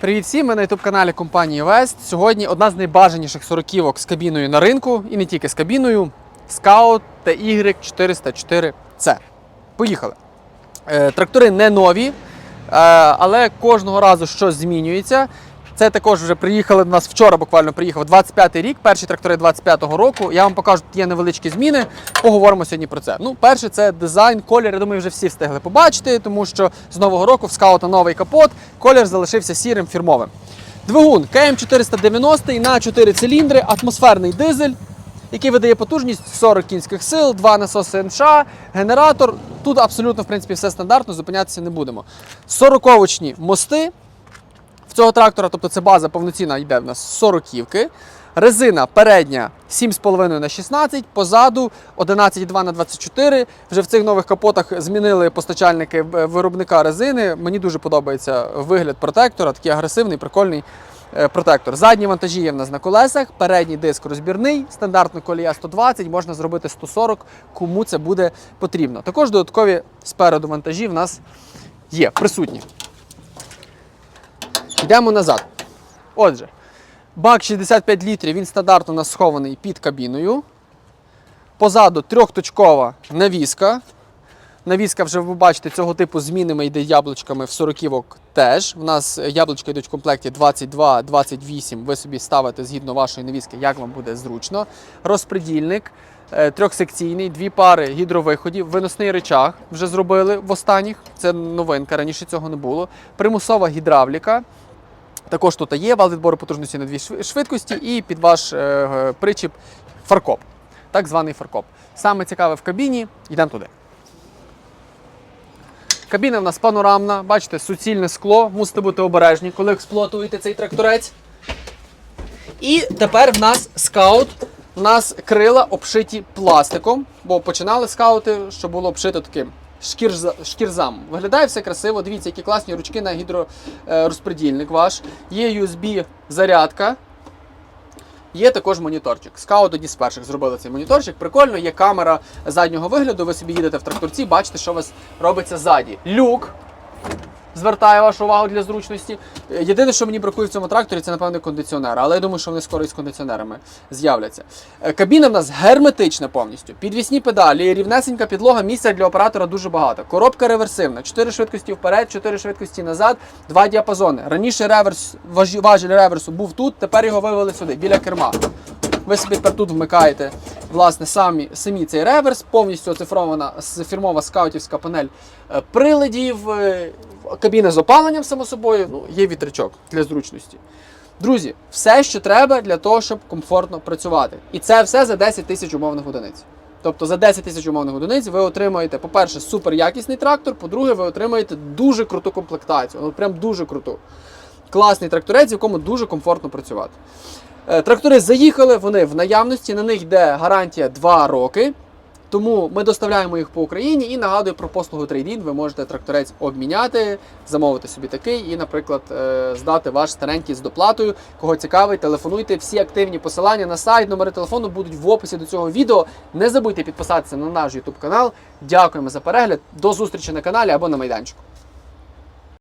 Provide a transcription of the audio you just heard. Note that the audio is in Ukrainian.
Привіт всім! Ми на youtube каналі компанії West. Сьогодні одна з найбажаніших сороківок з кабіною на ринку і не тільки з кабіною Scout TY404C. Поїхали. Е, трактори не нові, е, але кожного разу щось змінюється. Це також вже приїхали до нас вчора, буквально приїхав 25-й рік, перші трактори 25-го року. Я вам покажу, тут є невеличкі зміни. Поговоримо сьогодні про це. Ну, перше, це дизайн, колір. Я думаю, вже всі встигли побачити, тому що з нового року в скаута новий капот, колір залишився сірим фірмовим. Двигун КМ490 на 4 циліндри, атмосферний дизель, який видає потужність 40 кінських сил, два насоси НШ, генератор. Тут абсолютно в принципі все стандартно, зупинятися не будемо. 40-очні мости. Цього трактора, тобто це база повноцінна йде в нас 40-ківки. Резина передня 7,5 на 16, позаду 11,2 на 24. Вже в цих нових капотах змінили постачальники е, виробника резини. Мені дуже подобається вигляд протектора, такий агресивний, прикольний е, протектор. Задні вантажі є в нас на колесах, передній диск розбірний, стандартна колія 120, можна зробити 140, кому це буде потрібно. Також додаткові спереду вантажі в нас є присутні. Йдемо назад. Отже, бак 65 літрів, він стандартно у нас схований під кабіною. Позаду трьохточкова навіска. Навіска вже ви бачите цього типу змінами йде яблучками в 40 теж. У нас яблучка йдуть в комплекті 22, 28. Ви собі ставите згідно вашої навіски, як вам буде зручно. Розпредільник е, трьохсекційний, дві пари гідровиходів, виносний речах вже зробили в останніх. Це новинка, раніше цього не було. Примусова гідравліка. Також тут є вал відбору потужності на дві швидкості і під ваш е, е, причіп фаркоп. Так званий фаркоп. Саме цікаве в кабіні, йдемо туди. Кабіна в нас панорамна, бачите, суцільне скло, мусите бути обережні, коли експлуатуєте цей тракторець. І тепер в нас скаут. У нас крила обшиті пластиком, бо починали скаути, що було обшито таким шкірза- шкірзам. Виглядає все красиво. Дивіться, які класні ручки на гідророзпредільник ваш. Є USB-зарядка. Є також моніторчик. Скаут одні з перших зробили цей моніторчик. Прикольно, є камера заднього вигляду. Ви собі їдете в тракторці, бачите, що у вас робиться ззаді. Люк. Звертаю вашу увагу для зручності. Е, Єдине, що мені бракує в цьому тракторі, це напевне кондиціонер, але я думаю, що вони скоро із кондиціонерами з'являться. Е, Кабіна в нас герметична повністю. Підвісні педалі, рівнесенька підлога, місця для оператора дуже багато. Коробка реверсивна, 4 швидкості вперед, 4 швидкості назад, два діапазони. Раніше реверс, важі- важіль реверсу був тут, тепер його вивели сюди, біля керма. Ви собі тепер тут вмикаєте власне самі, самі цей реверс, повністю оцифрована фірмова скаутівська панель е, приладів, е, кабіна з опаленням, само собою, ну, є вітрячок для зручності. Друзі, все, що треба для того, щоб комфортно працювати. І це все за 10 тисяч умовних одиниць. Тобто за 10 тисяч умовних одиниць ви отримаєте, по-перше, супер якісний трактор, по-друге, ви отримаєте дуже круту комплектацію. Ну, прям дуже круту. Класний тракторець, в якому дуже комфортно працювати. Е, Трактори заїхали, вони в наявності, на них йде гарантія 2 роки. Тому ми доставляємо їх по Україні і нагадую про послугу трейдін. Ви можете тракторець обміняти, замовити собі такий і, наприклад, е, здати ваш старенький з доплатою. Кого цікавить, телефонуйте. Всі активні посилання на сайт, номери телефону будуть в описі до цього відео. Не забудьте підписатися на наш YouTube канал. Дякуємо за перегляд. До зустрічі на каналі або на майданчику.